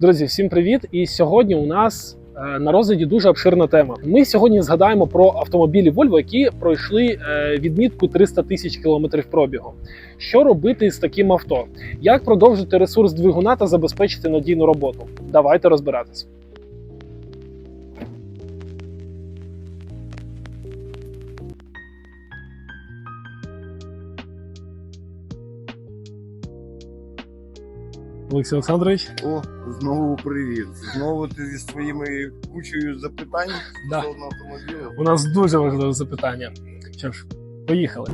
Друзі, всім привіт! І сьогодні у нас е, на розгляді дуже обширна тема. Ми сьогодні згадаємо про автомобілі Volvo, які пройшли е, відмітку 300 тисяч кілометрів пробігу. Що робити з таким авто? Як продовжити ресурс двигуна та забезпечити надійну роботу? Давайте розбиратись. Олексій Олександрович, О, знову привіт. Знову ти зі своїми кучею запитань Да. стосовно автомобіля. у нас дуже важливе запитання. Що ж, поїхали.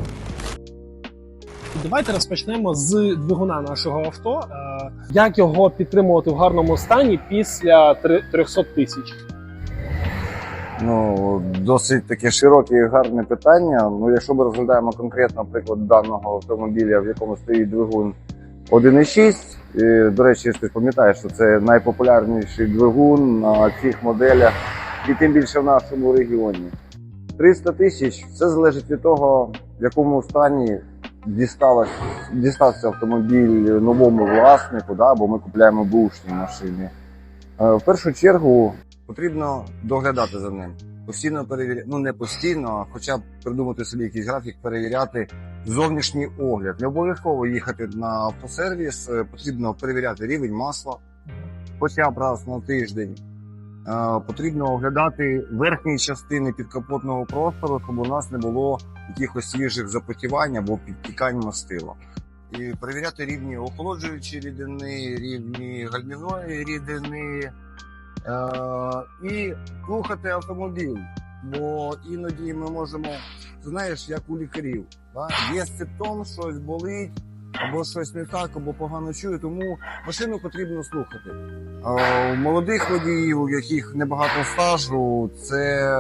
Давайте розпочнемо з двигуна нашого авто. Е, Як його підтримувати в гарному стані після три- 300 тисяч? Ну, досить таке широке і гарне питання. Ну, якщо ми розглядаємо конкретно приклад даного автомобіля, в якому стоїть двигун 1.6, і, до речі, ти пам'ятаєш, що це найпопулярніший двигун на цих моделях, і тим більше в нашому регіоні. 300 тисяч все залежить від того, в якому стані дісталось, дістався автомобіль новому власнику, да, бо ми купляємо бушні машини. Е, В першу чергу потрібно доглядати за ним. Постійно перевіряти, ну не постійно, а хоча б придумати собі якийсь графік, перевіряти зовнішній огляд. Не обов'язково їхати на автосервіс, е, потрібно перевіряти рівень масла хоча б раз на тиждень. Е, Потрібно оглядати верхні частини підкапотного простору, щоб у нас не було якихось свіжих запотівань або підтікань мастила. І перевіряти рівні охолоджуючої рідини, рівні гальмівної рідини. Е, і слухати автомобіль. Бо іноді ми можемо, знаєш, як у лікарів. Да? Є симптом, щось болить, або щось не так, або погано чує, тому машину потрібно слухати. Е, у молодих водіїв, у яких небагато стажу, це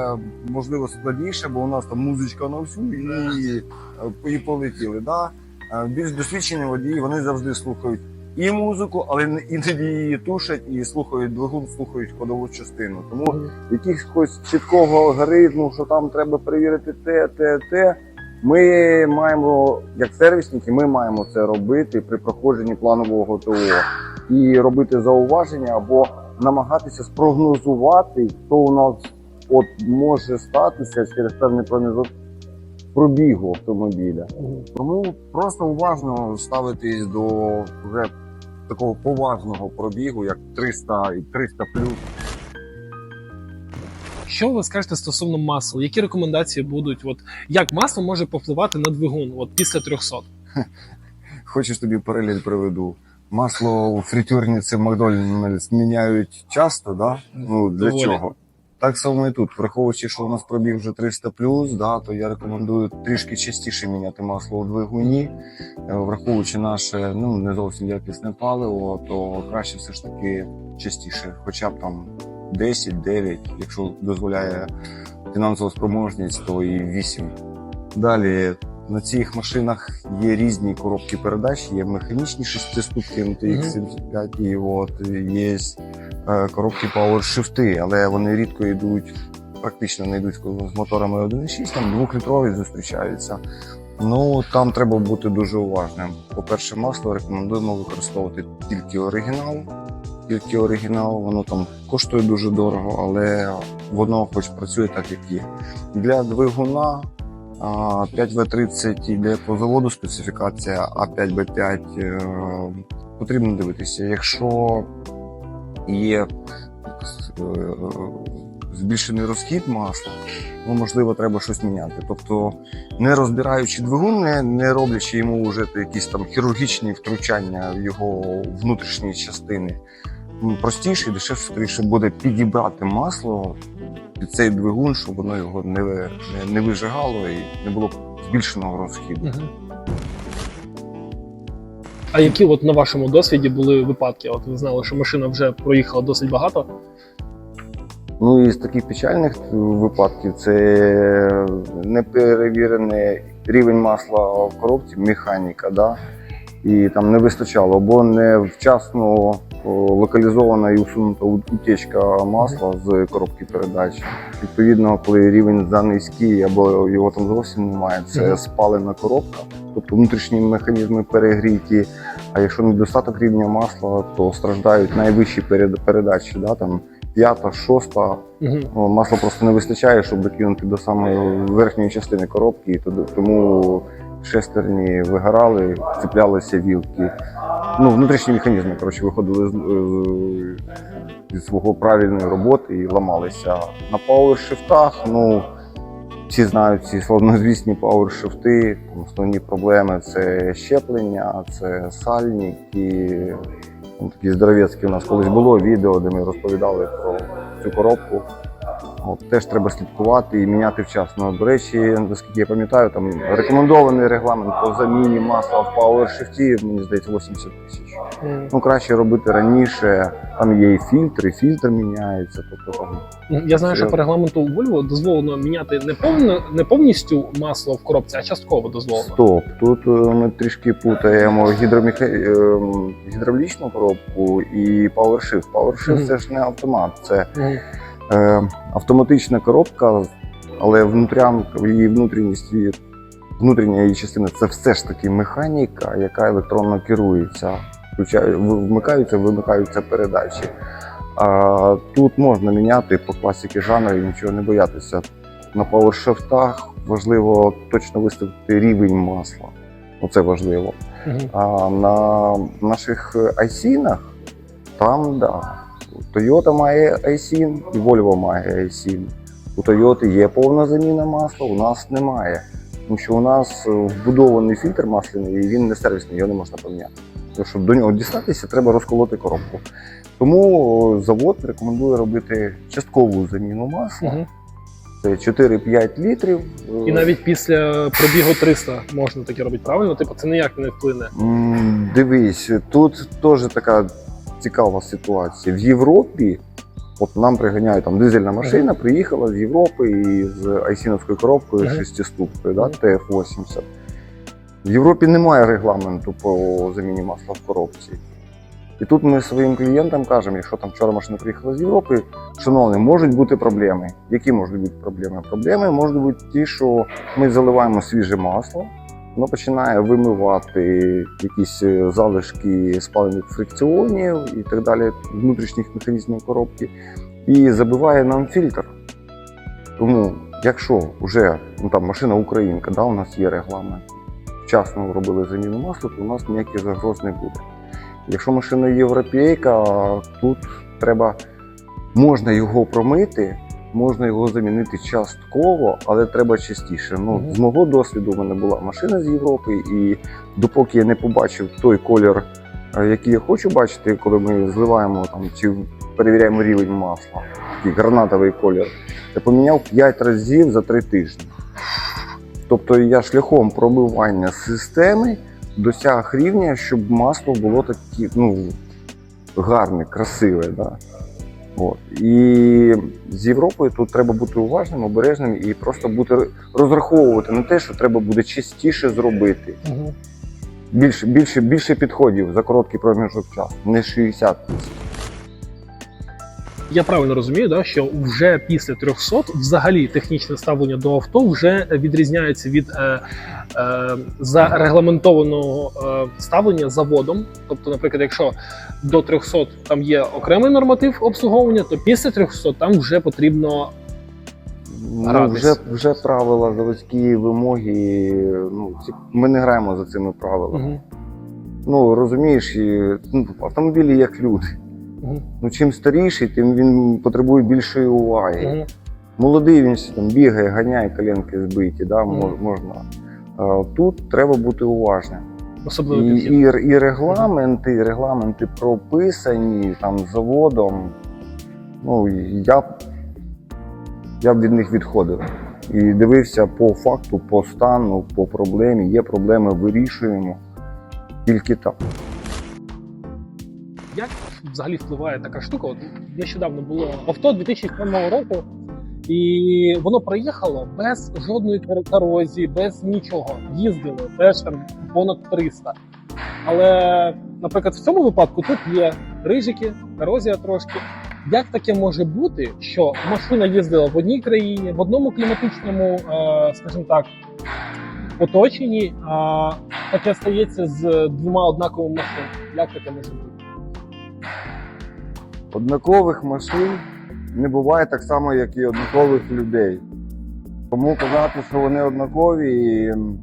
можливо складніше, бо у нас там музичка на всю і, і полетіли. Да? Більш досвідчені водії вони завжди слухають і музику, але не- іноді її тушать і слухають двигун, слухають ходову частину. Тому якихось чіткого алгоритму, що там треба перевірити те, те, те. Ми маємо, як сервісники, ми маємо це робити при проходженні планового ТО і робити зауваження або намагатися спрогнозувати, що у нас от може статися через певний проміжок пробігу автомобіля. Тому просто уважно ставитись до вже такого поважного пробігу, як 300 і 300 плюс. Що ви скажете стосовно масла? Які рекомендації будуть? От як масло може повпливати на двигун от після 300? Хочеш тобі перелік приведу. Масло у фритюрниці Макдональдс міняють часто, да? Ну для Доволі. чого? Так само і тут, враховуючи, що у нас пробіг вже 300 да, то я рекомендую трішки частіше міняти масло у двигуні. Е, Враховуючи наше ну не зовсім якісне паливо, то краще все ж таки частіше, хоча б там 10-9, якщо дозволяє фінансова спроможність, то і 8. Далі на цих машинах є різні коробки передач, є механічні шестиступки MTX 75 і от є коробки PowerShift, але вони рідко йдуть, практично не йдуть з моторами 1.6, там двохлітрові зустрічаються. Ну там треба бути дуже уважним. По-перше, масло рекомендуємо використовувати тільки оригінал. Тільки оригінал, воно там коштує дуже дорого, але воно хоч працює так, як є. Для двигуна 5В30 йде по заводу специфікація, а 5Б5 е, потрібно дивитися. Якщо є е, збільшений розхід масла, ну можливо, треба щось міняти. Тобто, не розбираючи двигун, не, роблячи йому вже якісь там хірургічні втручання в його внутрішні частини, простіше і дешевше буде підібрати масло під цей двигун, щоб воно його не, не, не вижигало і не було збільшеного розхіду. А які от на вашому досвіді були випадки? От ви знали, що машина вже проїхала досить багато. Ну і з таких печальних випадків це неперевірений рівень масла в коробці, механіка, да? і там не вистачало, або невчасно о, локалізована і усунута утечка масла з коробки передач. Відповідно, коли рівень занизький або його там зовсім немає, це спалена коробка. Тобто внутрішні механізми перегріті. А якщо недостаток рівня масла, то страждають найвищі перед- передачі, да, там п'ята, шоста. Мгм. Ну, масла просто не вистачає, щоб докинути до самої верхньої частини коробки, і тому шестерні вигорали, цеплялися вілки. Ну, внутрішні механізми коротше, виходили з, зі свого правильної роботи і ламалися. На пауершифтах, ну, всі знають ці славнозвісні пауершифти. Основні проблеми це щеплення, це сальники. такі здоровецькі у нас колись було відео, де ми розповідали про цю коробку. Теж треба слідкувати і міняти вчасно. До речі, наскільки я пам'ятаю, там рекомендований регламент по заміні масла в PowerShift, мені здається, 80 тисяч. Мгм. Ну краще робити раніше. Там є і фільтр, і фільтр міняється. Тобто там Я знаю, що по регламенту Volvo дозволено міняти не повно не повністю масло в коробці, а частково дозволено. стоп. Тут е, ми трішки путаємо гідромеха... ем, гідравлічну коробку і PowerShift. PowerShift Мгм. це ж не автомат, це е, автоматична коробка, але внутрянка, її внутрішність, внутрішня її частина це все ж таки механіка, яка електронно керується. Вмикаються, вимикаються передачі. А тут можна міняти по класіки жанру і нічого не боятися. На пауершифтах важливо точно виставити рівень масла. Оце важливо. А на наших айсінах там да. Toyota має айсін і Volvo має айсін. У Toyota є повна заміна масла, у нас немає. Тому що у нас е, вбудований фільтр масляний, і він не сервісний, його не можна поміняти. Тому щоб до нього дістатися, треба розколоти коробку. Тому е, завод рекомендує робити часткову заміну масла. Це 4-5 літрів. І навіть після пробігу 300 можна таке робити, правильно? Типу, це ніяк не вплине. Дивись, тут теж така цікава ситуація. В Європі, от нам приганяють там дизельна машина, приїхала з Європи і з айсіновською коробкою шестиступкою, да, ТФ-80. В Європі немає регламенту по заміні масла в коробці. І тут ми своїм клієнтам кажемо, якщо там вчора машина приїхала з Європи, шановні, можуть бути проблеми. Які можуть бути проблеми? Проблеми можуть бути ті, що ми заливаємо свіже масло, воно починає вимивати якісь е, залишки спалених фрикціонів і так далі, внутрішніх механізмів коробки, і забиває нам фільтр. Тому, якщо вже ну, там машина українка, да, у нас є регламент, вчасно робили заміну масла, то у нас ніяких загроз не буде. Якщо машина європейка, тут треба можна його промити, можна його замінити частково, але треба частіше. Ну, Мгм. з мого досвіду, в мене була машина з Європи, і допоки я не побачив той колір, е, який я хочу бачити, коли ми зливаємо там чи перевіряємо рівень масла, такий гранатовий колір, я поміняв 5 разів за 3 тижні. Тобто я шляхом пробивання системи досяг рівня, щоб масло було такі, ну, гарне, красиве. Да? От. І з Європою тут треба бути уважним, обережним і просто бути розраховувати на те, що треба буде частіше зробити. Угу. Більше, більше, більше підходів за короткий проміжок часу, не 60 тисяч. Я правильно розумію, да, що вже після 300 взагалі технічне ставлення до авто вже відрізняється від е, е, зарегламентованого е, ставлення заводом. Тобто, наприклад, якщо до 300 там є окремий норматив обслуговування, то після 300 там вже потрібно Ну, вже, вже правила, заводські вимоги. Ну, ці, ми не граємо за цими правилами. Мгм. Ну розумієш, і, ну, автомобілі як люди. Мгм. Ну, чим старіший, тим він потребує більшої уваги. Мгм. Молодий він там бігає, ганяє, коленки збиті, да, Мгм. можна. А, тут треба бути уважним. особливо І, і, і регламенти, і регламенти прописані там заводом. Ну, я, я б від них відходив. І дивився по факту, по стану, по проблемі. Є проблеми, вирішуємо. Тільки так. Як взагалі впливає така штука? От нещодавно було авто 2007 року, і воно проїхало без жодної корозії, без нічого. Їздило теж там понад 300. Але, наприклад, в цьому випадку тут є рижики, корозія трошки. Як таке може бути, що машина їздила в одній країні, в одному кліматичному, е, скажімо так, оточенні, а таке стається з двома однаковими машинами. Як таке може бути? Однакових машин не буває так само, як і однакових людей. Тому казати, що вони однакові, м,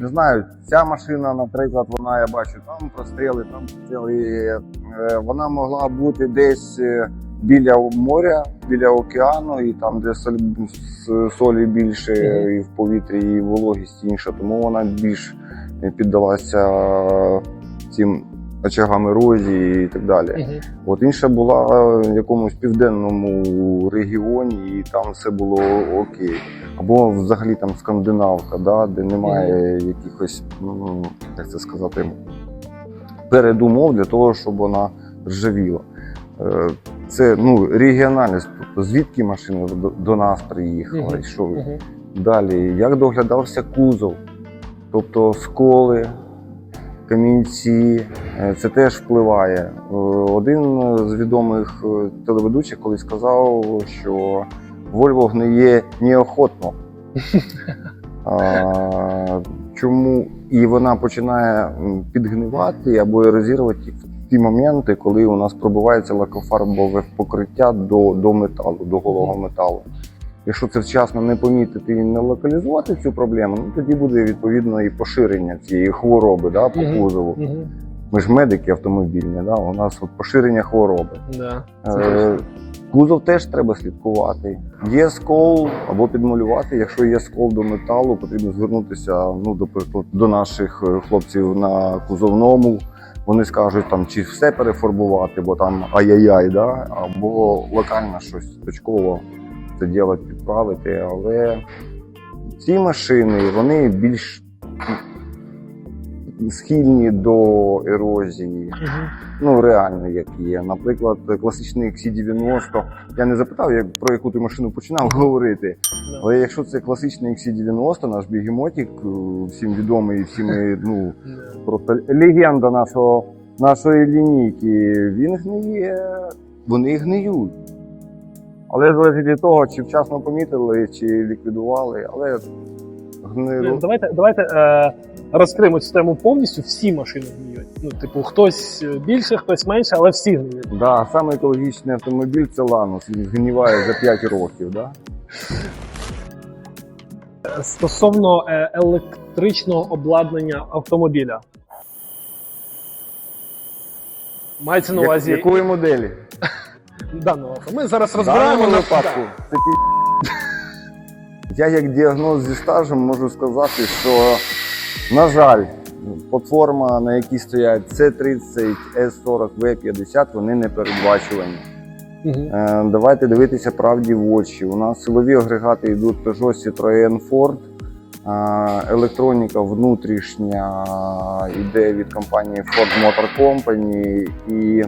не знаю, ця машина, наприклад, вона, я бачу, там простріли, там простріли. Е, Вона могла бути десь е, біля моря, біля океану, і там, де солі більше, і в повітрі, і вологість інша, тому вона більш піддалася цим очагам ерозії і так далі. Угу. От інша була в якомусь південному регіоні, і там все було окей. Або взагалі там скандинавка, да, де немає якихось, ну, як це сказати, передумов для того, щоб вона ржавіла. Е, Це ну, регіональність, тобто звідки машина до, нас приїхала, Мгм. і що Угу. Далі, як доглядався кузов, тобто сколи, камінці, е, це теж впливає. Е, Один з відомих е, телеведучих колись сказав, що Вольво гниє неохотно. А, Чому? І вона починає підгнивати або ерозувати в ті моменти, коли у нас пробивається лакофарбове покриття до, до металу, до голого металу. Якщо це вчасно не помітити і не локалізувати цю проблему, ну тоді буде відповідно і поширення цієї хвороби да, по кузову. Ми ж медики автомобільні, да, у нас от поширення хвороби. Да. Е, Кузов теж треба слідкувати. Є скол або підмалювати. Якщо є скол до металу, потрібно звернутися ну, до, до наших е, хлопців на кузовному. Вони скажуть, там, чи все перефарбувати, бо там ай-яй-яй, да? або локально щось точково це діло підправити. Але ці машини вони більш схильні до ерозії Угу. ну реально як є. Наприклад, класичний XC90. Я не запитав, як про яку ти машину починав говорити. Але якщо це класичний XC90, наш бігемотик, е, всім відомий, всім ми, ну просто легенда нашого нашої лінійки, він гниє, вони гниють. Але залежить від того, чи вчасно помітили, чи ліквідували, але гнило. Давайте, давайте е, розкриємо цю тему повністю. Всі машини гниють. Ну, типу, хтось більше, хтось менше, але всі гниють. Да, саме екологічний автомобіль це Ланус. Він згніває за 5 років. Да? Стосовно е, електричного обладнання автомобіля. Мається на увазі Якої моделі? Даного авто. Ми зараз розбираємо даному на випадку це пі... Я як діагноз зі стажем можу сказати, що, на жаль, платформа, на якій стоять C30, S40, V50, вони не передбачувані. Е, Давайте дивитися правді в очі. У нас силові агрегати йдуть Peugeot Citroën Ford. Електроніка внутрішня йде від компанії Ford Motor Company і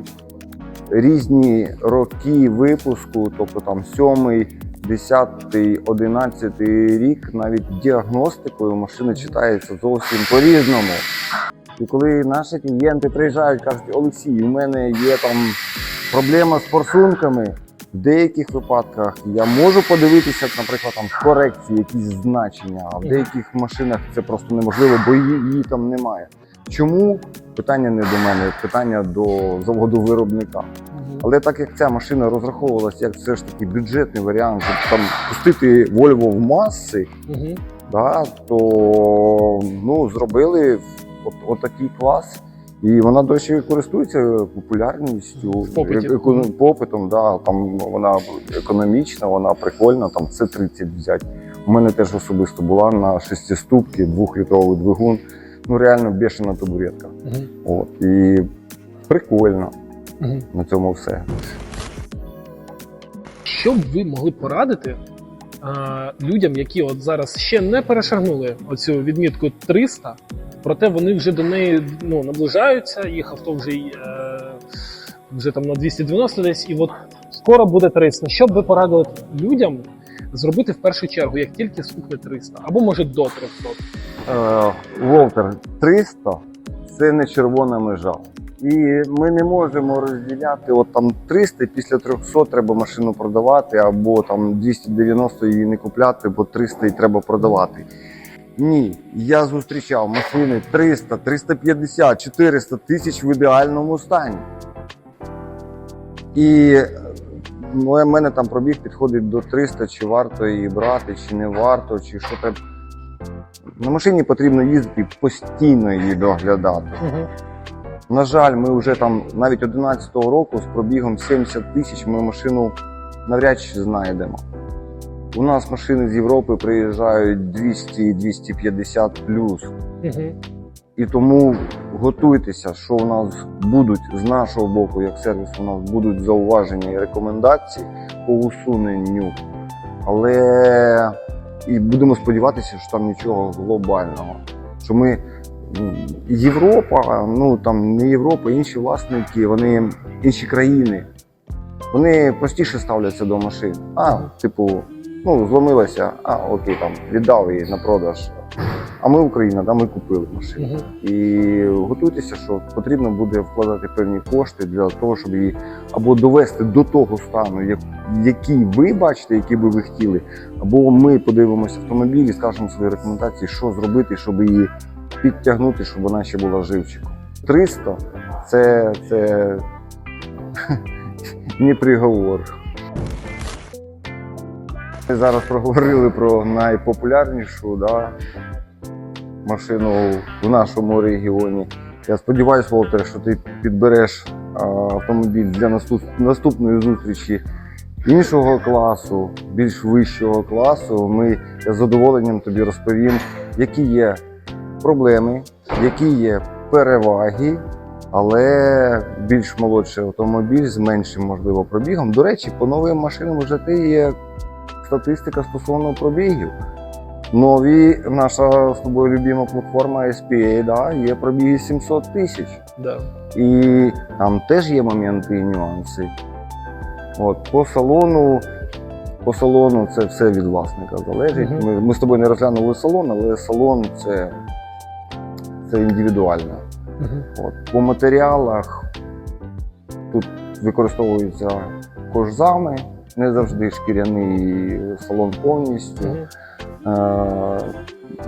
різні роки випуску, тобто там 7, 10, 11 рік, навіть діагностикою машини читається зовсім по-різному. І коли наші клієнти приїжджають, кажуть, Олексій, у мене є там проблема з форсунками. В деяких випадках я можу подивитися, наприклад, там корекції якісь значення, а в деяких машинах це просто неможливо, бо її, її там немає. Чому? Питання не до мене, питання до заводу виробника. Але так як ця машина розраховувалася як все ж таки бюджетний варіант, щоб там пустити Volvo в маси, Мгм. да, то ну, зробили от, отакий клас. І вона досі користується популярністю, е- еко- попитом. Да, там вона економічна, вона прикольна, там це 30 взяти. У мене теж особисто була на шестиступці, двохлітровий двигун. Ну реально бешена табуретка. Мгм. От, і прикольно Мгм. на цьому все. Що б ви могли порадити е, людям, які от зараз ще не перешагнули оцю відмітку 300, проте вони вже до неї ну, наближаються, їх авто вже, е, вже там на 290 десь, і от скоро буде 300. Що б ви порадили людям зробити в першу чергу, як тільки стукне 300, або може до 300? Е, Волтер, 300 це не червона межа. І ми не можемо розділяти от там 300, після 300 треба машину продавати, або там 290 її не купляти, бо 300 і треба продавати. ні. Я зустрічав машини 300, 350, 400 тисяч в ідеальному стані. І е, у мене там пробіг підходить до 300, чи варто її брати, чи не варто, чи що треба. На машині потрібно їздити постійно її доглядати. Угу. На жаль, ми вже там навіть 11-го року з пробігом 70 тисяч ми машину навряд чи знайдемо. У нас машини з Європи приїжджають 200-250 плюс. Угу. І тому готуйтеся, що у нас будуть з нашого боку, як сервіс, у нас будуть зауваження і рекомендації по усуненню. Але і будемо сподіватися, що там нічого глобального. Що ми Європа, ну там не Європа, інші власники, вони інші країни. Вони простіше ставляться до машин. А, типу, ну, зломилася, а окей, там віддав її на продаж. А ми Україна, да, ми купили машину. Угу. І готуйтеся, що потрібно буде вкладати певні кошти для того, щоб її або довести до того стану, як- який ви бачите, який би ви хотіли, або ми подивимося автомобіль і скажемо свої рекомендації, що зробити, щоб її підтягнути, щоб вона ще була живчиком. 300 це, це не приговор. Ми зараз проговорили про найпопулярнішу да, машину в нашому регіоні. Я сподіваюся, Волтер, що ти підбереш автомобіль для наступної зустрічі іншого класу, більш вищого класу. Ми з задоволенням тобі розповім, які є проблеми, які є переваги, але більш молодший автомобіль з меншим, можливо, пробігом. До речі, по новим машинам вже ти є статистика стосовно пробігів. Нові, наша з тобою любима платформа SPA, да, є пробіги 700 тисяч. Да. І там теж є моменти і нюанси. От, по салону, по салону це все від власника залежить. Мгм. Ми, ми з тобою не розглянули салон, але салон це, це індивідуально. Угу. От. По матеріалах тут використовуються кожзами, не завжди шкіряний салон повністю. Угу. Е,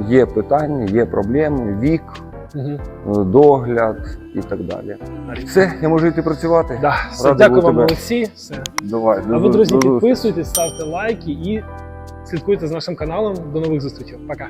є питання, є проблеми, вік, Угу. е, догляд і так далі. Все, я можу йти працювати? Да. Все, дякую вам. Олексій. Все. Давай. А ви, друзі, підписуйтесь, ставте лайки і слідкуйте за нашим каналом. До нових зустрічей. Пока.